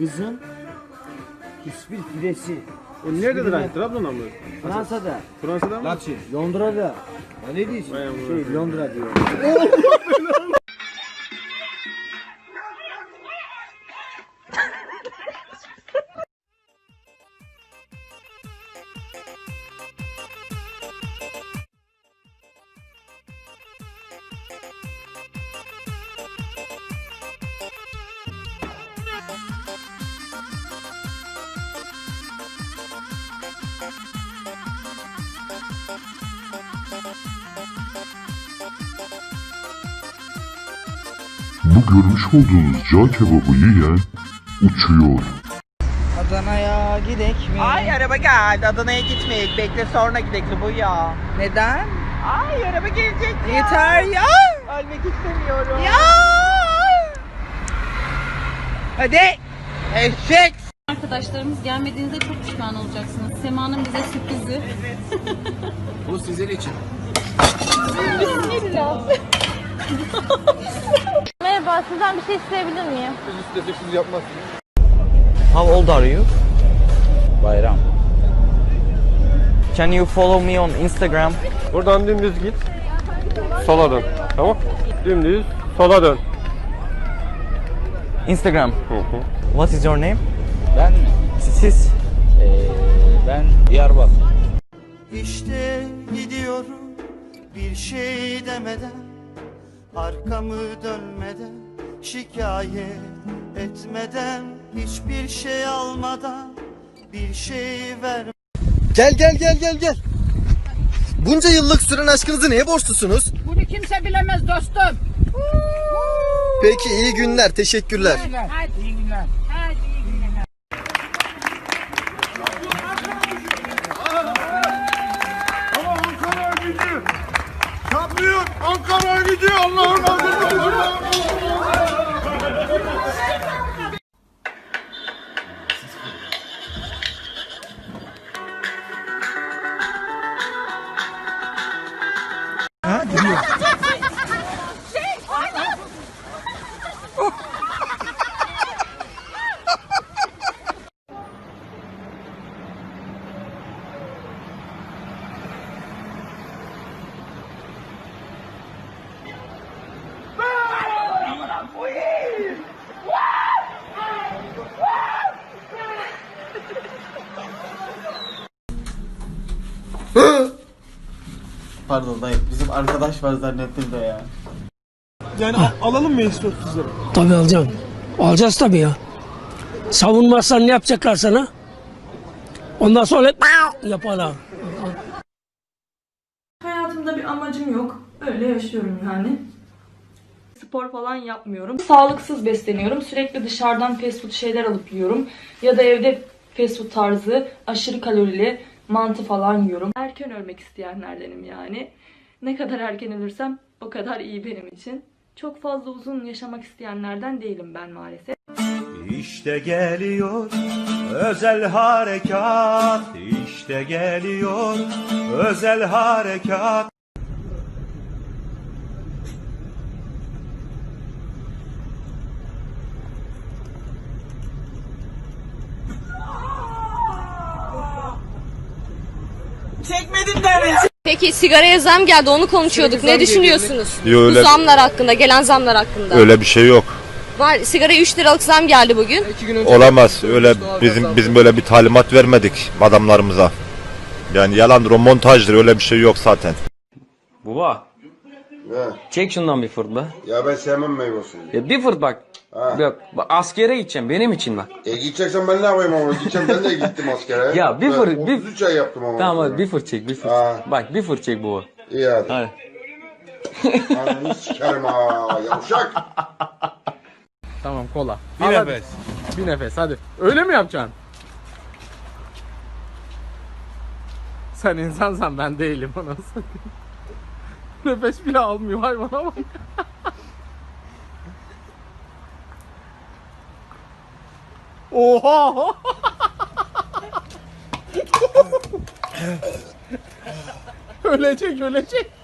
kızın hiçbir pidesi. E nerede lan? Trabzon'da mı? Fransa'da, Fransa'da mı? Londra'da. Ya ne diyorsun? Vay amına Şey Londra diyor. Bu görmüş olduğunuz cağ kebabı yiyen uçuyor. Adana'ya gidek mi? Ay araba geldi. Adana'ya gitmeyek. Bekle sonra gidek bu ya. Neden? Ay araba gelecek ya. Yeter ya. Ölmek istemiyorum. Ya. Hadi. Eşek. Arkadaşlarımız gelmediğinizde çok pişman olacaksınız. Sema'nın bize sürprizi. Bu sizin için. Sizden bir şey isteyebilir miyim? How old are you? Bayram. Can you follow me on Instagram? Buradan dümdüz git. Sola dön. Tamam. Dümdüz sola dön. Instagram. Hı hı. What is your name? Ben mi? Siz? Ee, ben Diyarbakır. İşte gidiyorum bir şey demeden Arkamı dönmeden şikayet etmeden Hiçbir şey almadan bir şey ver Gel gel gel gel gel. Bunca yıllık süren aşkınızı neye borçlusunuz? Bunu kimse bilemez dostum. Peki iyi günler, teşekkürler. Hadi iyi günler. Hadi iyi günler. Ankara gücü. Şampiyon Ankara gücü Allah'ın adını Pardon dayı bizim arkadaş var zannettim de ya. Yani alalım mı S-400'leri? Tabii alacağım. Alacağız tabii ya. Savunmazsan ne yapacaklar sana? Ondan sonra yaparlar. Hayatımda bir amacım yok. Öyle yaşıyorum yani. Spor falan yapmıyorum. Sağlıksız besleniyorum. Sürekli dışarıdan fast food şeyler alıp yiyorum. Ya da evde fast food tarzı aşırı kalorili mantı falan yiyorum. Erken ölmek isteyenlerdenim yani. Ne kadar erken ölürsem o kadar iyi benim için. Çok fazla uzun yaşamak isteyenlerden değilim ben maalesef. İşte geliyor özel harekat İşte geliyor özel harekat Peki sigaraya zam geldi onu konuşuyorduk. Ne düşünüyorsunuz? Yo, öyle, Bu zamlar hakkında, gelen zamlar hakkında. öyle bir şey yok. Var sigaraya 3 liralık zam geldi bugün. Olamaz. Öyle bizim bizim böyle bir talimat vermedik adamlarımıza. Yani yalandır o montajdır öyle bir şey yok zaten. Baba. Çek şundan bir fırt be. Ya ben sevmem meyve suyu Ya bir fırt bak. Bak, bak askere gideceğim benim için bak. E gideceksen ben ne yapayım ama gideceğim ben de gittim askere Ya bir fır- bir- 33 ay yaptım ama Tamam hadi bir fırt çek bir fırt. Ha. Bak bir fırt çek baba. İyi hadi Hadi. Ananı sikerim ha yavşak Tamam kola. Bir nefes. Bir nefes hadi. Öyle mi yapacaksın? Sen insansan ben değilim anasını. Nefes bile almıyor hayvana bak. Oha! ölecek ölecek.